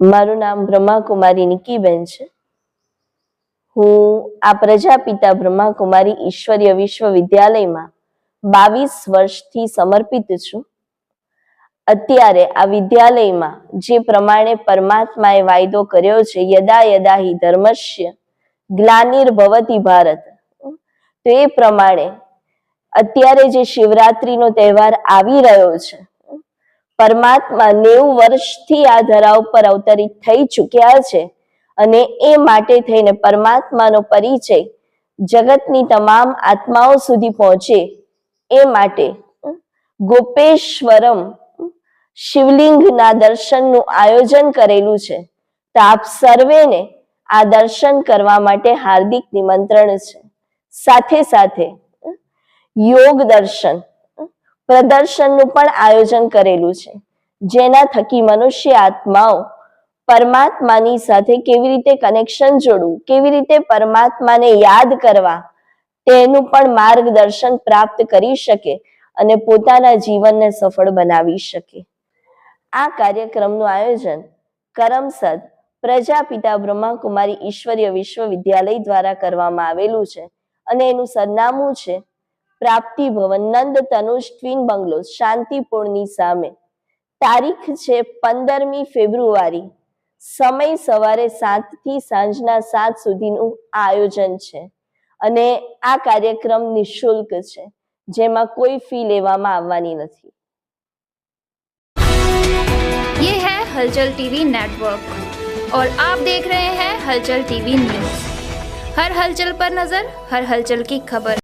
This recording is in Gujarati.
મારું નામ બ્રહ્માકુમારી નિકીબેન છે. હું આ પ્રજાપિતા બ્રહ્માકુમારી ઈશ્વરીય વિશ્વવિદ્યાલયમાં બાવીસ વર્ષથી સમર્પિત છું. અત્યારે આ વિદ્યાલયમાં જે પ્રમાણે પરમાત્માએ વાયદો કર્યો છે, યદા યદા હિ ધર્મસ્ય ગ્લાનિર્ભવતી ભારત, તો એ પ્રમાણે અત્યારે જે શિવરાત્રીનો તહેવાર આવી રહ્યો છે પરમાત્મા નેવું વર્ષથી આ ધરા ઉપર અવતરિત થઈ ચૂક્યા છે અને એ માટે થઈને પરમાત્માનો પરિચય જગતની તમામ આત્માઓ સુધી પહોંચે એ માટે ગોપેશ્વરમ શિવલિંગના દર્શનનું આયોજન કરેલું છે તો આપ સર્વેને આ દર્શન કરવા માટે હાર્દિક નિમંત્રણ છે. સાથે સાથે યોગ દર્શન પ્રદર્શનનું પણ આયોજન કરેલું છે. જેના થકી મનુષ્ય આત્માઓ પરમાત્માની સાથે કેવી રીતે કનેક્શન જોડવું, કેવી રીતે પરમાત્માને યાદ કરવા, તેનું પણ માર્ગદર્શન પ્રાપ્ત કરી શકે અને પોતાના જીવનને સફળ બનાવી શકે. આ કાર્યક્રમનું આયોજન કરમસદ પ્રજાપિતા બ્રહ્માકુમારી ઈશ્વરીય વિશ્વવિદ્યાલય દ્વારા કરવામાં આવેલું છે અને એનું સરનામું છે પ્રાપ્તિ ભવન નંદ તનુજ ટ્વિન બંગલો શાંતિપુરની સામે તારીખ છે પંદરમી ફેબ્રુઆરી સમય સવારે સાત થી સાંજના સાત સુધીનું આ આયોજન છે અને આ કાર્યક્રમ નિઃશુલ્ક છે જેમાં કોઈ ફી લેવામાં આવવાની નથી ये है हलचल टीवी नेटवर्क और आप देख रहे हैं हलचल टीवी न्यूज हर हलचल पर नजर हर हलचल की खबर